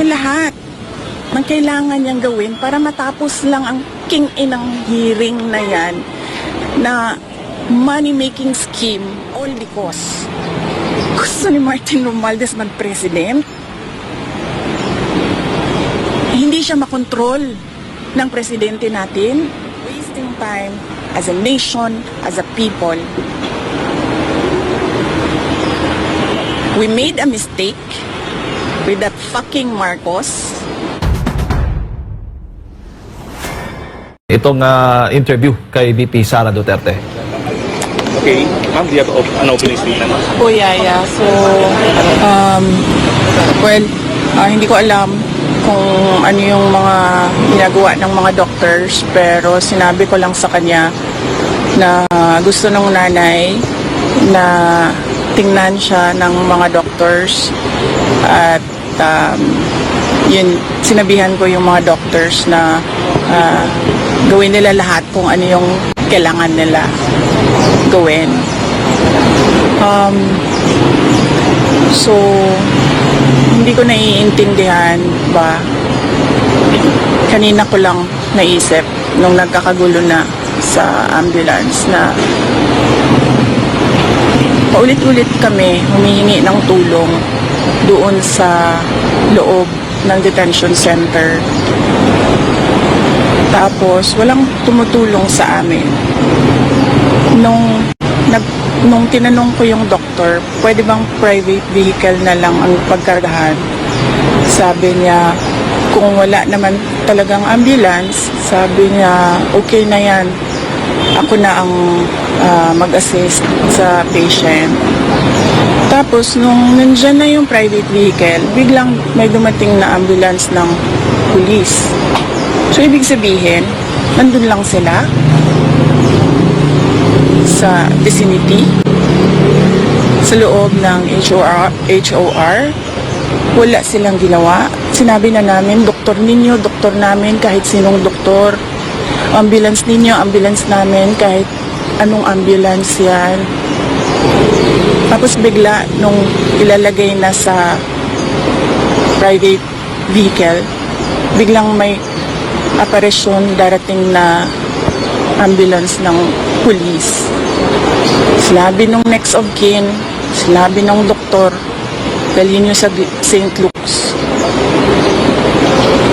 sa lahat ng kailangan niyang gawin para matapos lang ang king inang hearing na yan na money-making scheme all because gusto ni Martin Romualdez mag-president. Hindi siya makontrol ng presidente natin. Wasting time as a nation, as a people. We made a mistake with that fucking Marcos. Itong ah, interview kay VP Sara Duterte. Okay. Ma'am, do you have op- an opening statement? Oh, yeah, yeah. So, um, well, ah, hindi ko alam kung ano yung mga ginagawa ng mga doctors, pero sinabi ko lang sa kanya na gusto ng nanay na tingnan siya ng mga doctors at um, yun, sinabihan ko yung mga doctors na ah, gawin nila lahat kung ano yung kailangan nila gawin. Um, so, hindi ko naiintindihan ba kanina ko lang naisip nung nagkakagulo na sa ambulance na paulit-ulit kami humihingi ng tulong doon sa loob ng detention center. Tapos, walang tumutulong sa amin. Nung, nag, nung tinanong ko yung doktor, pwede bang private vehicle na lang ang pagkargahan? Sabi niya, kung wala naman talagang ambulance, sabi niya, okay na yan. Ako na ang ah, mag-assist sa patient. Tapos, nung nandyan na yung private vehicle, biglang may dumating na ambulance ng police. So, ibig sabihin, nandun lang sila sa vicinity, sa loob ng HOR, HOR. Wala silang ginawa. Sinabi na namin, doktor ninyo, doktor namin, kahit sinong doktor. Ambulance ninyo, ambulance namin, kahit anong ambulance yan. Tapos bigla, nung ilalagay na sa private vehicle, biglang may aparisyon darating na ambulance ng police. Sinabi nung next of kin, sinabi ng doktor, dalhin nyo sa St. Luke's.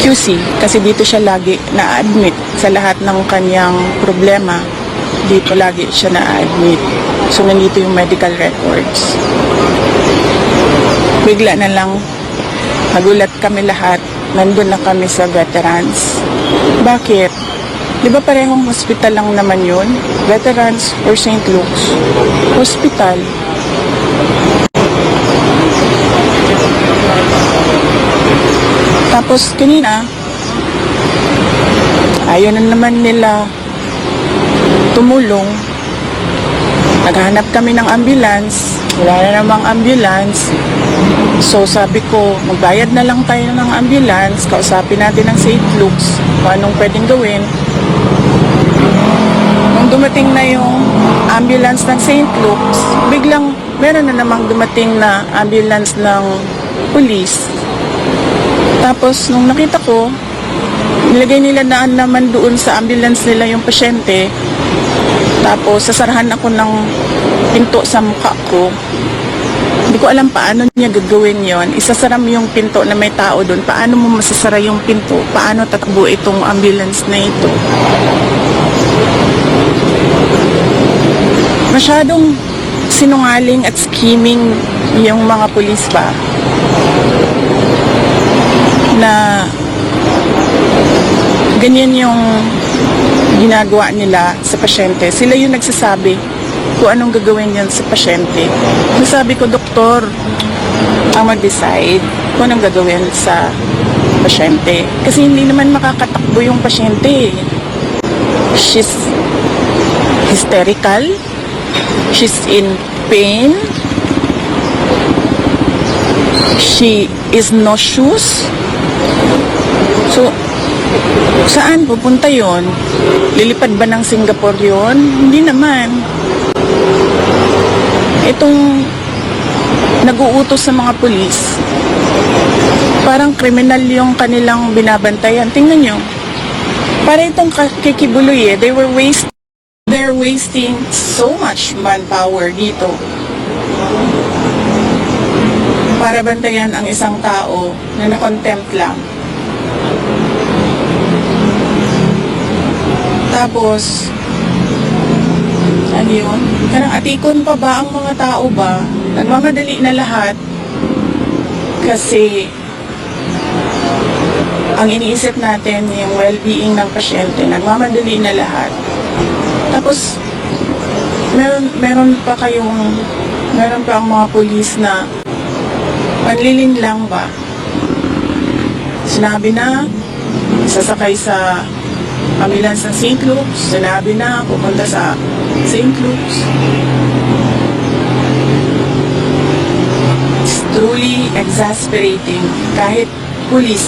QC, kasi dito siya lagi na-admit sa lahat ng kanyang problema. Dito lagi siya na-admit. So, nandito yung medical records. Bigla na lang, nagulat kami lahat. Nandun na kami sa veterans. Bakit? Di ba parehong hospital lang naman yun? Veterans or St. Luke's? Hospital. Tapos kanina, ayaw na naman nila tumulong. Naghanap kami ng ambulance. Wala na namang ambulance. So sabi ko, magbayad na lang tayo ng ambulance. Kausapin natin ng St. Luke's kung anong pwedeng gawin. Nung dumating na yung ambulance ng St. Luke's, biglang meron na namang dumating na ambulance ng police. Tapos nung nakita ko, nilagay nila na naman doon sa ambulance nila yung pasyente. Tapos sasarahan ako ng pinto sa mukha ko. Hindi ko alam paano niya gagawin yon. Isasara mo yung pinto na may tao doon. Paano mo masasara yung pinto? Paano tatakbo itong ambulance na ito? Masyadong sinungaling at scheming yung mga pulis ba? Na ganyan yung ginagawa nila sa pasyente. Sila yung nagsasabi kung anong gagawin yan sa pasyente. Nasabi ko, doktor, ang mag-decide kung anong gagawin sa pasyente. Kasi hindi naman makakatakbo yung pasyente. She's hysterical. She's in pain. She is nauseous. So, Saan pupunta yon? Lilipad ba ng Singapore yon? Hindi naman. Itong nag-uutos sa mga pulis Parang kriminal yung kanilang binabantayan. Tingnan nyo. Para itong kikibuloy eh. They were waste They're wasting so much manpower dito. Para bantayan ang isang tao na na-contempt lang. Tapos, ano yun? Karang atikon pa ba ang mga tao ba? Nagmamadali na lahat kasi ang iniisip natin yung well-being ng pasyente. Nagmamadali na lahat. Tapos, meron, meron pa kayong, meron pa ang mga polis na panlilin lang ba? Sinabi na, sasakay sa ambulance ng St. Luke's. Sinabi na, pupunta sa St. Luke's. It's truly exasperating. Kahit pulis,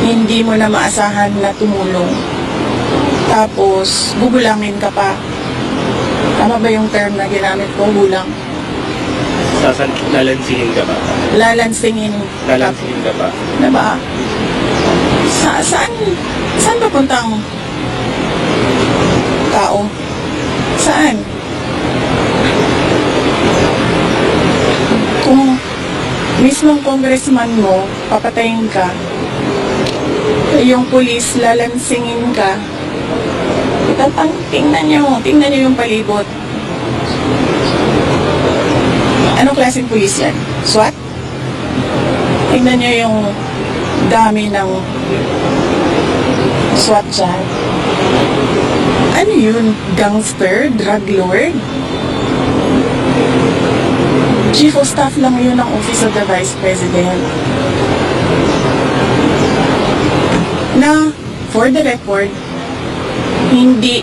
hindi mo na maasahan na tumulong. Tapos, gugulangin ka pa. Tama ba yung term na ginamit ko? Gulang. Sasan, lalansingin ka ba? Lalansingin. Lalansingin ka ba? Na ba? Sa, saan, saan papunta ang tao? Saan? Kung mismong congressman mo, papatayin ka, yung pulis, lalansingin ka, Tatang, tingnan nyo, tingnan nyo yung palibot. Anong klaseng pulis yan? SWAT? Tingnan nyo yung dami ng SWAT dyan. Ano yun? Gangster? Drug lord? Chief of Staff lang yun ng Office of the Vice President. Na, for the record, hindi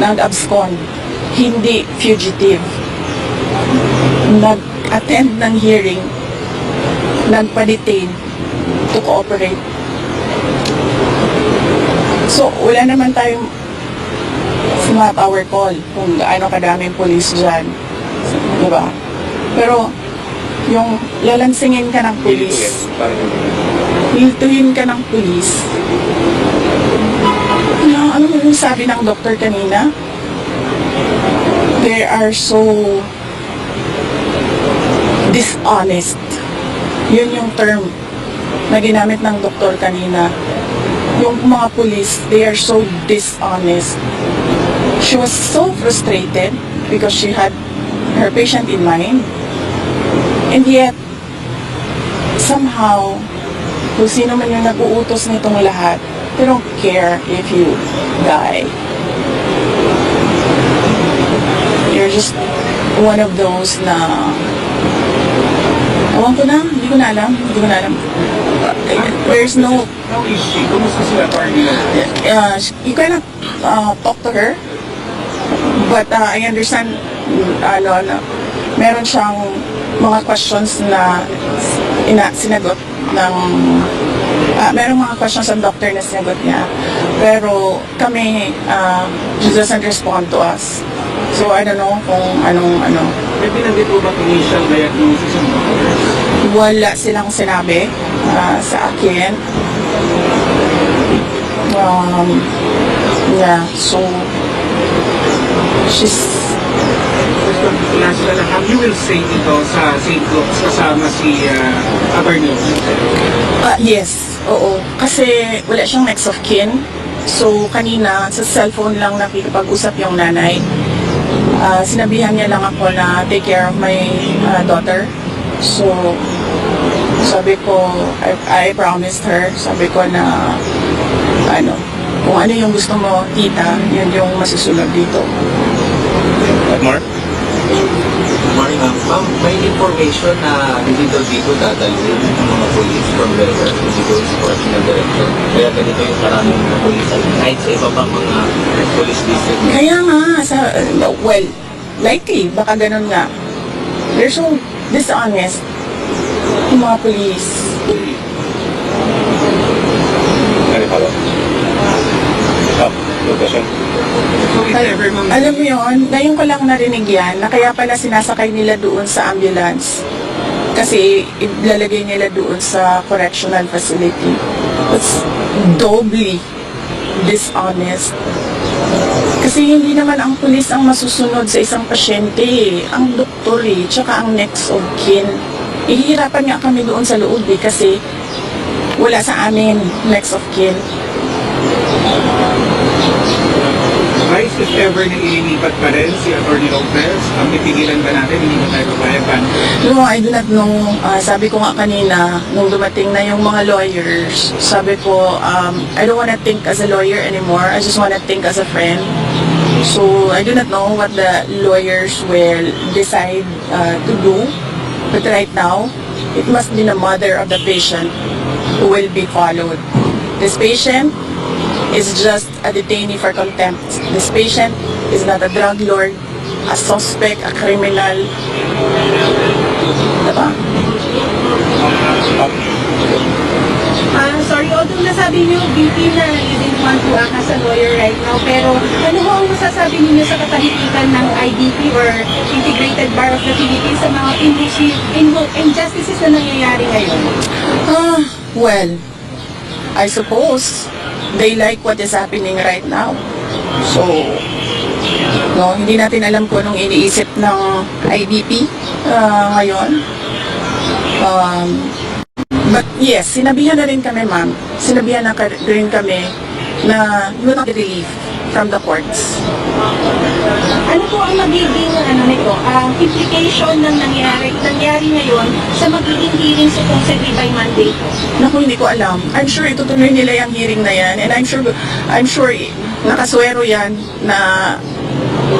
nag-abscond, hindi fugitive, nag-attend ng hearing, nagpa-detain to cooperate. So, wala naman tayong smart our call kung gaano kadaming police dyan. Diba? Pero, yung lalansingin ka ng police, Hiltuhin ka ng pulis. Ano, ano mo yung sabi ng doktor kanina? They are so dishonest. Yun yung term na ginamit ng doktor kanina. Yung mga pulis, they are so dishonest. She was so frustrated because she had her patient in mind. And yet, somehow, kung sino man yung nag-uutos nitong lahat, they don't care if you die. You're just one of those na Ewan ko na, hindi ko na alam, hindi ko na alam. There's no, How is she? Kumusta sila, attorney? uh, you cannot uh, talk to her, but uh, I understand, ano, na, meron siyang mga questions na ina, sinagot ng ah, merong mga questions ang doctor na sinagot niya. Pero kami, uh, she doesn't respond to us. So I don't know kung anong ano. May binanggit po ba initial diagnosis ng doctors? Wala silang sinabi ah, sa akin. Um, yeah, so she's last na lang, you will say ito sa St. Luke's kasama si uh, Attorney Ah, yes, oo. Kasi wala siyang next of kin. So, kanina, sa cellphone lang nakikipag-usap yung nanay. Ah, sinabihan niya lang ako na take care of my ah, daughter. So, sabi ko, I, I promised her, sabi ko na, ano, kung ano yung gusto mo, tita, yun yung masusunod dito. Mark? Ma'am. Ma'am, may information na dito dito dadalhin ng mga police from to dito sa Correctional Director. Kaya ganito yung karaming mga police kahit sa iba pang mga police district. Kaya nga, sa, well, likely, baka ganun nga. They're so dishonest, yung mga police. Ano pa ba? Ma'am, Alam mo yon, ngayon ko lang narinig yan, na kaya pala sinasakay nila doon sa ambulance. Kasi ilalagay nila doon sa correctional facility. It's doubly dishonest. Kasi hindi naman ang pulis ang masusunod sa isang pasyente eh. Ang doktor eh, tsaka ang next of kin. Ihihirapan nga kami doon sa loob eh, kasi wala sa amin next of kin. Vice, if ever na ililipat pa rin si Atty. Lopez, ang pipigilan ba natin, hindi ba tayo papayag paano? No, I do not know. Ah, sabi ko nga kanina, nung dumating na yung mga lawyers, sabi ko, um, I don't wanna think as a lawyer anymore. I just wanna think as a friend. So, I do not know what the lawyers will decide uh, to do. But right now, it must be the mother of the patient who will be followed. This patient is just a detainee for contempt. This patient is not a drug lord, a suspect, a criminal. Diba? Ah, sorry, although nasabi niyo, BP, na you didn't want to act as a lawyer right now, pero ano ho ang masasabi niyo sa katahimikan ng IDP or Integrated Bar of the Philippines sa mga injustice, injustices na nangyayari ngayon? Ah, well, I suppose they like what is happening right now. So, no, hindi natin alam kung anong iniisip ng IDP ah, ngayon. Um, but yes, sinabihan na rin kami, ma'am. Sinabihan na rin kami na you will not relief from the courts. Ano po ang magiging ano nito, ang implication ng nangyari, nangyari ngayon sa magiging hearing supposedly by Monday po? Naku, hindi ko alam. I'm sure itutuloy nila yung hearing na yan. And I'm sure, I'm sure nakaswero yan na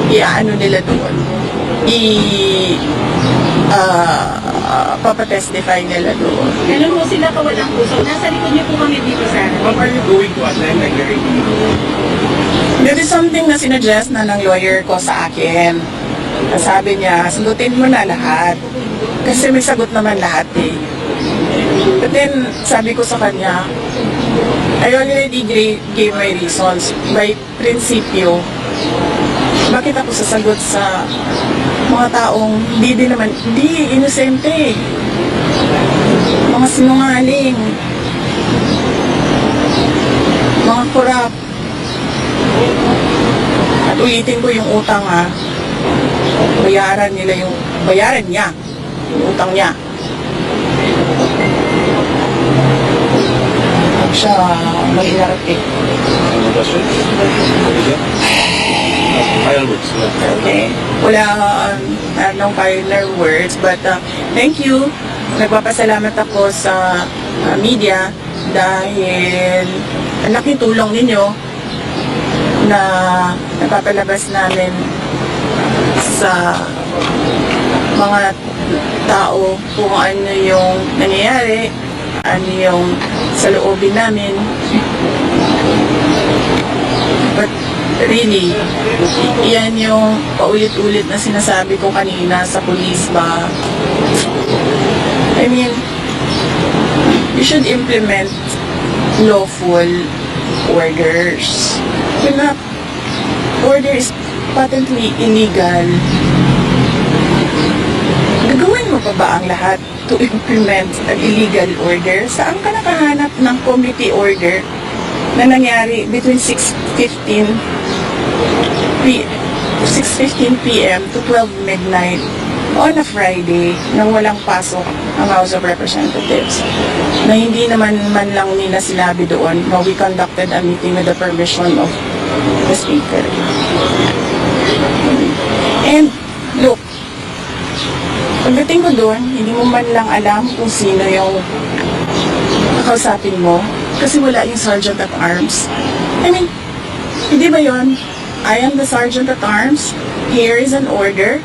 iaano nila doon. I, ah, papatestify nila doon. Ganun po sila kawalang puso. Nasa likod niyo po kami dito sa Ma'am, are you going to attend the hearing? There is something na sinuggest na ng lawyer ko sa akin. Sabi niya, sagutin mo na lahat. Kasi may sagot naman lahat eh. But then, sabi ko sa kanya, I already gave my reasons. By prinsipyo, bakit ako sasagot sa mga taong hindi din naman, hindi, inosente. Mga sinungaling. Mga korap. At ulitin ko yung utang ha. Bayaran nila yung, bayaran niya. Yung utang niya. Huwag siya mag-inarap eh. Ano questions? Final words. Okay. Wala um, anong final words but uh, thank you. Nagpapasalamat ako sa uh, media dahil ang laking tulong ninyo na napapalabas namin sa mga tao kung ano yung nangyayari, ano yung sa loobin namin. But really, yan yung paulit-ulit na sinasabi ko kanina sa police ba. I mean, you should implement lawful orders. Na order is patently illegal, gagawin mo pa ba ang lahat to implement an illegal order? Saan ka nakahanap ng committee order na nangyari between 6.15 p 6.15 p.m. to 12 midnight on a Friday nang walang pasok ang House of Representatives na hindi naman man lang nila sinabi doon na we conducted a meeting with the permission of the Speaker. And look, pagdating ko doon, hindi mo man lang alam kung sino yung kakausapin mo kasi wala yung Sergeant at Arms. I mean, hindi ba yon? I am the Sergeant at Arms. Here is an order.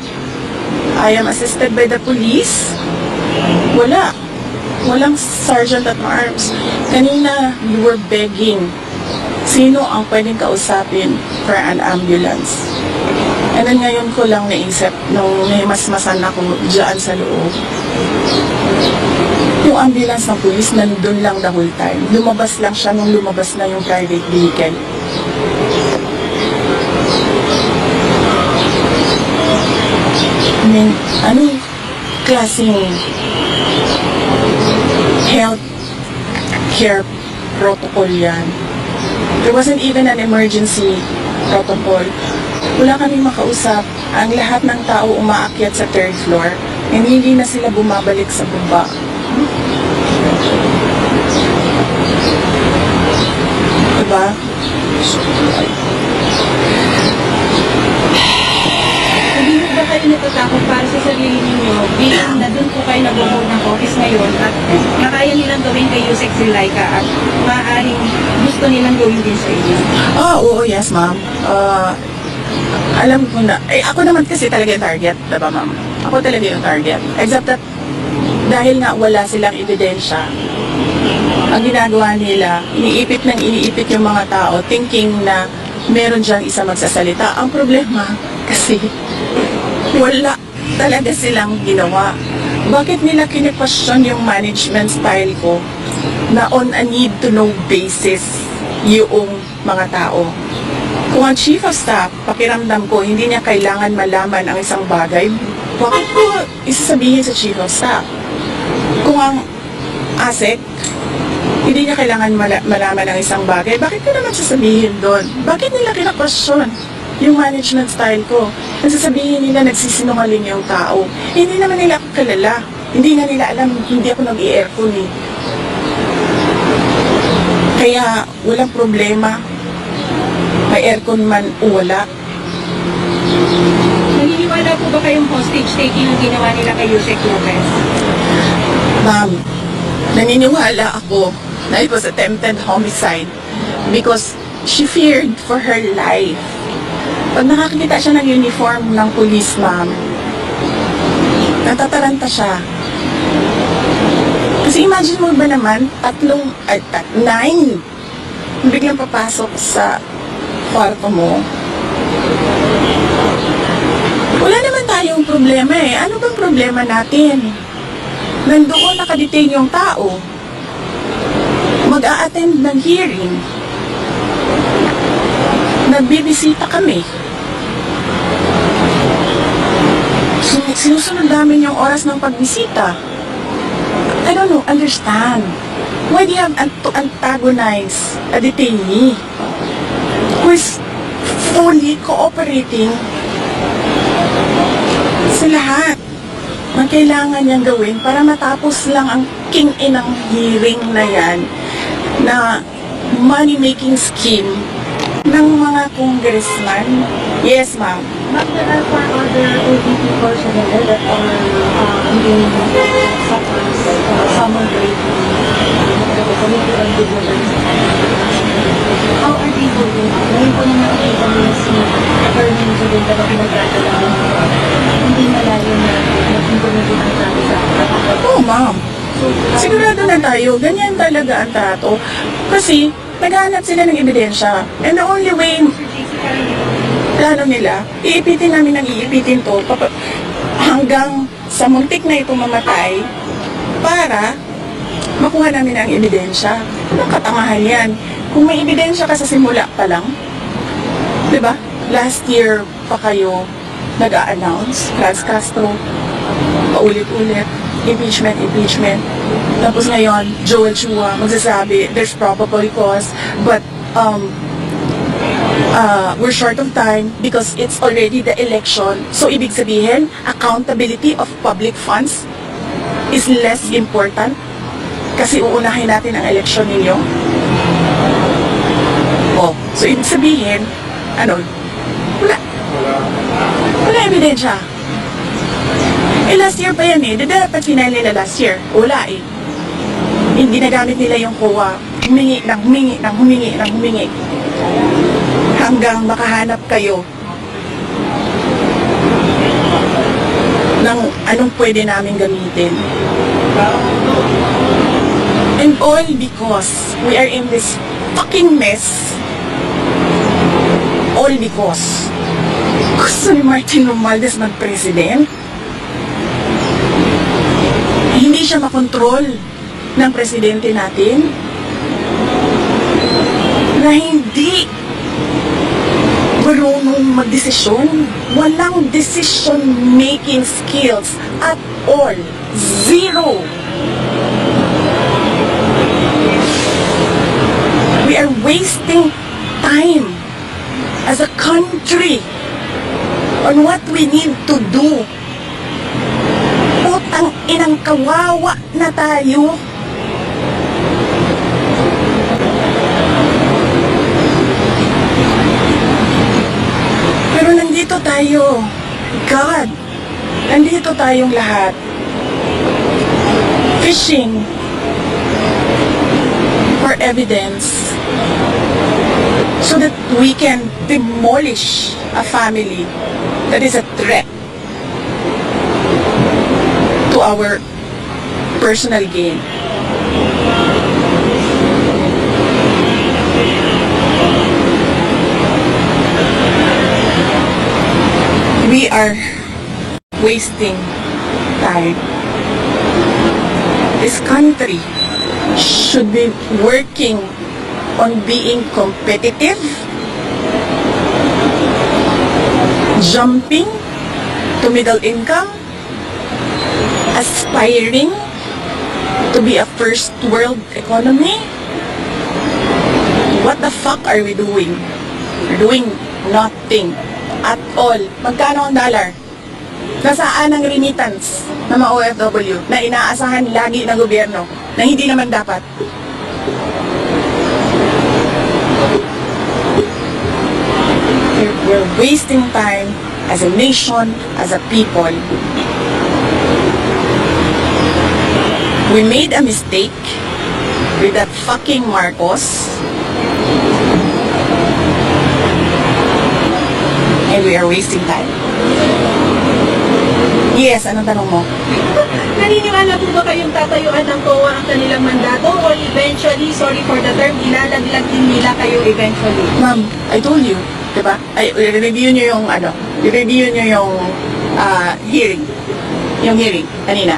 I am assisted by the police. Wala. Walang Sergeant at Arms. Kanina, you were begging. Sino ang pwedeng kausapin for an ambulance? And then ngayon ko lang naisip nung may masmasan ako dyan sa loob. Yung ambulance ng police nandun lang the whole time. Lumabas lang siya nung lumabas na yung private vehicle. Mean, anong klaseng health care protocol yan. There wasn't even an emergency protocol. Wala kaming makausap. Ang lahat ng tao umaakyat sa third floor and hindi na sila bumabalik sa baba. Diba? Bilang na doon po kayo nag-hold ng office ngayon at nakaya nilang gawin kay Yusek Zulaika at maaaring gusto nilang gawin din sa inyo? Ah, oo, yes, ma'am. Ah, alam ko na. Eh, ako naman kasi talaga yung target, diba, ma'am? Ako talaga yung target. Except that, dahil nga wala silang ebidensya, ang ginagawa nila, iniipit ng iniipit yung mga tao, thinking na meron diyang isa magsasalita. Ang problema, kasi wala talaga silang ginawa. Bakit nila kine-question yung management style ko na on a need-to-know basis yung mga tao? Kung ang chief of staff, pakiramdam ko, hindi niya kailangan malaman ang isang bagay, bakit ko isasabihin sa chief of staff? Kung ang ASEC, hindi niya kailangan mala- malaman ang isang bagay, bakit ko naman sasabihin doon? Bakit nila kina-question yung management style ko? Nagsasabihin nila nagsisinungaling yung tao. Hindi naman nila ako kilala. Hindi na nila alam, hindi ako nag-i-aircon eh. Kaya walang problema. May aircon man o wala. Naniniwala po ba kayong hostage taking ang ginawa nila kay Yusek Lopez? Ma'am, naniniwala ako na it was attempted homicide because she feared for her life. Pag nakakita siya ng uniform ng police, ma'am, natataranta siya. Kasi imagine mo ba naman, tatlong, ay, tat, nine, biglang papasok sa kwarto mo. Wala naman tayong problema eh. Ano bang problema natin? nandoon nakadetain yung tao, mag-a-attend ng hearing, nagbibisita kami. Sinusunod namin yung oras ng pagbisita. I don't know, understand. Why do you have to antagonize a detainee who is fully cooperating sa lahat? ang kailangan niyang gawin para matapos lang ang king-inang hearing na yan na money-making scheme ng mga congressman. Yes, ma'am. But there are four other ODP personnel that are uh, in suffers uh, summer break. How are they doing? Ngayon po na nakikita niyo si Attorney Julian na pinagdadala hindi malayo na nag-implement ang sabi sa. Oo, ma'am. Sigurado na tayo. Ganyan talaga ang trato. Kasi, naghahanap sila ng ebidensya. And the only way plano nila, iipitin namin ng iipitin to hanggang sa muntik na ito mamatay para makuha namin ang ebidensya. Anong katangahan yan? Kung may ebidensya ka sa simula pa lang, di ba? Last year pa kayo nag-a-announce, Franz Castro, paulit-ulit, impeachment, impeachment. Tapos ngayon, Joel Chua magsasabi, there's probable cause, but um, uh, we're short of time because it's already the election. So, ibig sabihin, accountability of public funds is less important kasi uunahin natin ang election ninyo. Oh, so ibig sabihin, ano, wala. Wala ebidensya. Eh, last year pa yan eh. Di dapat final nila last year. Wala eh. Hindi nagamit nila yung COA. Humingi ng humingi ng humingi ng humingi. Hanggang makahanap kayo ng anong pwede namin gamitin. And all because we are in this fucking mess. All because gusto ni Martin Romualdez mag-president. Hindi siya makontrol ng presidente natin. Na hindi marunong magdesisyon. Walang decision-making skills at all. Zero. We are wasting time as a country on what we need to do. Putang inang kawawa na tayo. Nandito tayo. God, nandito tayong lahat. Fishing for evidence so that we can demolish a family that is a threat to our personal gain. We are wasting time. This country should be working on being competitive, jumping to middle income, aspiring to be a first world economy. What the fuck are we doing? We're doing nothing at all. Magkano ang dollar? Nasaan ang remittance ng mga OFW na inaasahan lagi ng gobyerno na hindi naman dapat? We're- wasting time as a nation, as a people. We made a mistake with that fucking Marcos. And we are wasting time. Yes, anong tanong mo? Naniniwala po ba kayong tatayuan ng COA ang kanilang mandato or eventually, sorry for the term, ilalaglag din nila kayo eventually? Ma'am, I told you, di ba? Ay, i-review nyo yung ano, i-review nyo yung ah, hearing. Yung hearing, kanina.